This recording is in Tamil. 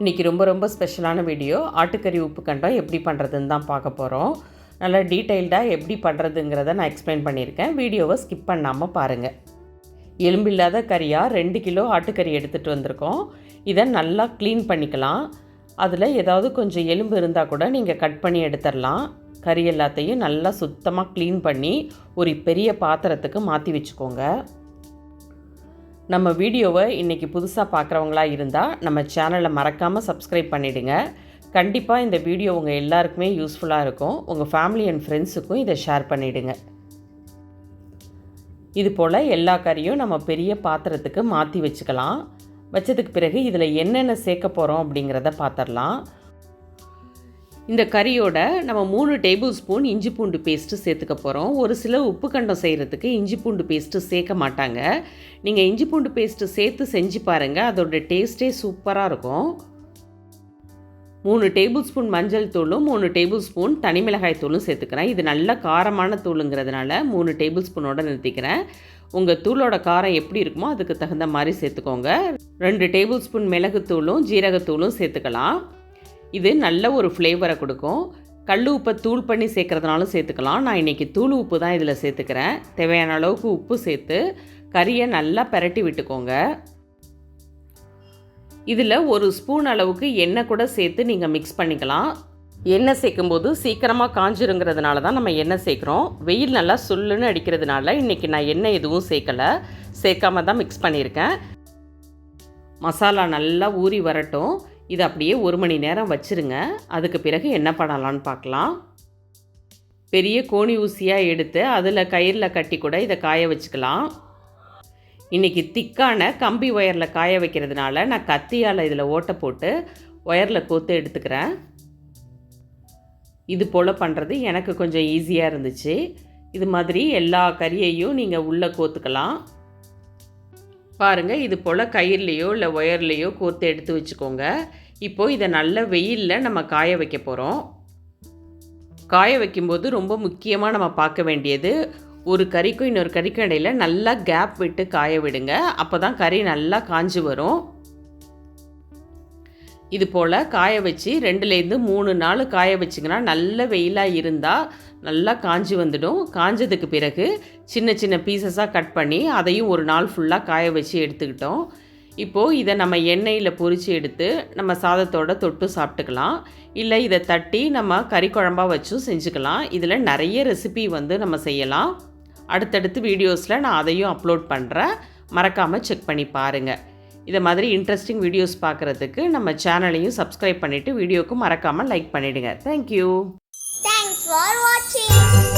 இன்றைக்கி ரொம்ப ரொம்ப ஸ்பெஷலான வீடியோ ஆட்டுக்கறி உப்பு கண்டம் எப்படி பண்ணுறதுன்னு தான் பார்க்க போகிறோம் நல்லா டீட்டெயில்டாக எப்படி பண்ணுறதுங்கிறத நான் எக்ஸ்பிளைன் பண்ணியிருக்கேன். வீடியோவை ஸ்கிப் பண்ணாமல் பாருங்கள் எலும்பில்லாத கறியாக ரெண்டு கிலோ ஆட்டுக்கறி எடுத்துகிட்டு வந்திருக்கோம். இதை நல்லா க்ளீன் பண்ணிக்கலாம். அதில் ஏதாவது கொஞ்சம் எலும்பு இருந்தால் கூட நீங்கள் கட் பண்ணி எடுத்துடலாம் கறி எல்லாத்தையும் நல்லா சுத்தமாக க்ளீன் பண்ணி ஒரு பெரிய பாத்திரத்துக்கு மாற்றி வச்சுக்கோங்க. நம்ம வீடியோவை இன்றைக்கி புதுசாக பார்க்குறவங்களா இருந்தால் நம்ம சேனலை மறக்காமல் சப்ஸ்கிரைப் பண்ணிவிடுங்க கண்டிப்பாக இந்த வீடியோ உங்கள் எல்லாருக்குமே யூஸ்ஃபுல்லாக இருக்கும். உங்கள் ஃபேமிலி அண்ட் ஃப்ரெண்ட்ஸுக்கும் இதை ஷேர் பண்ணிவிடுங்க இது போல் எல்லா கறியும் நம்ம பெரிய பாத்திரத்துக்கு மாற்றி வச்சுக்கலாம். வச்சதுக்கு பிறகு இதில் என்னென்ன சேர்க்க போகிறோம் அப்படிங்கிறத பார்த்துடலாம் இந்த கறியோட நம்ம மூணு டேபிள் ஸ்பூன் இஞ்சி பூண்டு பேஸ்ட்டு சேர்த்துக்க போகிறோம் ஒரு சில உப்பு கண்டம் செய்கிறதுக்கு இஞ்சி பூண்டு பேஸ்ட்டு சேர்க்க மாட்டாங்க. நீங்கள் இஞ்சி பூண்டு பேஸ்ட்டு சேர்த்து செஞ்சு பாருங்கள் அதோட டேஸ்ட்டே சூப்பராக இருக்கும். மூணு டேபிள் ஸ்பூன் மஞ்சள் தூளும் மூணு டேபிள் ஸ்பூன் தனி மிளகாய் தூளும் சேர்த்துக்கிறேன். இது நல்ல காரமான தூளுங்கிறதுனால மூணு டேபிள் ஸ்பூனோட நிறுத்திக்கிறேன். உங்கள் தூளோட காரம் எப்படி இருக்குமோ அதுக்கு தகுந்த மாதிரி சேர்த்துக்கோங்க. ரெண்டு டேபிள் ஸ்பூன் மிளகுத்தூளும் ஜீரகத்தூளும் சேர்த்துக்கலாம். இது நல்ல ஒரு ஃப்ளேவரை கொடுக்கும். கல் உப்பை தூள் பண்ணி சேர்க்குறதுனாலும் சேர்த்துக்கலாம். நான் இன்றைக்கி தூள் உப்பு தான் இதில் சேர்த்துக்கிறேன். தேவையான அளவுக்கு உப்பு சேர்த்து கறியை நல்லா பரட்டி விட்டுக்கோங்க. இதில் ஒரு ஸ்பூன் அளவுக்கு எண்ணெய் கூட சேர்த்து நீங்கள் மிக்ஸ் பண்ணிக்கலாம். எண்ணெய் சேர்க்கும்போது சீக்கிரமாக காஞ்சிருங்கிறதுனால தான் நம்ம எண்ணெய் சேர்க்குறோம். வெயில் நல்லா சுல்லுன்னு அடிக்கிறதுனால இன்றைக்கி நான் எண்ணெய் எதுவும் சேர்க்கலை. சேர்க்காம தான் மிக்ஸ் பண்ணியிருக்கேன். மசாலா நல்லா ஊறி வரட்டும். இதை அப்படியே ஒரு மணி நேரம் வச்சுருங்க. அதுக்கு பிறகு என்ன பண்ணலான்னு பார்க்கலாம். பெரிய கோணி ஊசியாக எடுத்து அதில் கயிறில் கட்டி கூட இதை காய வச்சுக்கலாம். இன்றைக்கி திக்கான கம்பி ஒயரில் காய வைக்கிறதுனால நான் கத்தியால் இதில் ஓட்டை போட்டு ஒயரில் கோத்து எடுத்துக்கிறேன். இது போல் பண்ணுறது எனக்கு கொஞ்சம் ஈஸியாக இருந்துச்சு. இது மாதிரி எல்லா கறியையும் நீங்கள் உள்ளே கோத்துக்கலாம். பாருங்கள் இது போல் கயிறுலேயோ இல்லை ஒயர்லேயோ கோர்த்து எடுத்து வச்சுக்கோங்க. இப்போது இதை நல்ல வெயிலில் நம்ம காய வைக்க போகிறோம் காய வைக்கும்போது ரொம்ப முக்கியமாக நம்ம பார்க்க வேண்டியது ஒரு கறிக்கும் இன்னொரு கறிக்கும் இடையில் நல்லா கேப் விட்டு காய விடுங்க. அப்போ தான் கறி நல்லா காஞ்சி வரும். இது போல் காய வச்சு ரெண்டுலேருந்து மூணு நாள் காய வச்சிங்கன்னா நல்ல வெயிலாக இருந்தால் நல்லா காஞ்சி வந்துடும். காஞ்சதுக்கு பிறகு சின்ன சின்ன பீசஸாக கட் பண்ணி அதையும் ஒரு நாள் ஃபுல்லாக காய வச்சு எடுத்துக்கிட்டோம். இப்போது இதை நம்ம எண்ணெயில் பொரித்து எடுத்து நம்ம சாதத்தோட தொட்டு சாப்பிட்டுக்கலாம். இல்லை இதை தட்டி நம்ம கறி குழம்பாக வச்சும் செஞ்சுக்கலாம். இதில் நிறைய ரெசிபி வந்து நம்ம செய்யலாம். அடுத்தடுத்து வீடியோஸில் நான் அதையும் அப்லோட் பண்ணுறேன் மறக்காமல் செக் பண்ணி பாருங்கள் இதை மாதிரி இன்ட்ரெஸ்டிங் வீடியோஸ் பார்க்குறதுக்கு நம்ம சேனலையும் சப்ஸ்கிரைப் பண்ணிவிட்டு வீடியோக்கு மறக்காமல் லைக் பண்ணிவிடுங்க தேங்க்யூ தேங்க்ஸ் ஃபார் வாட்சிங்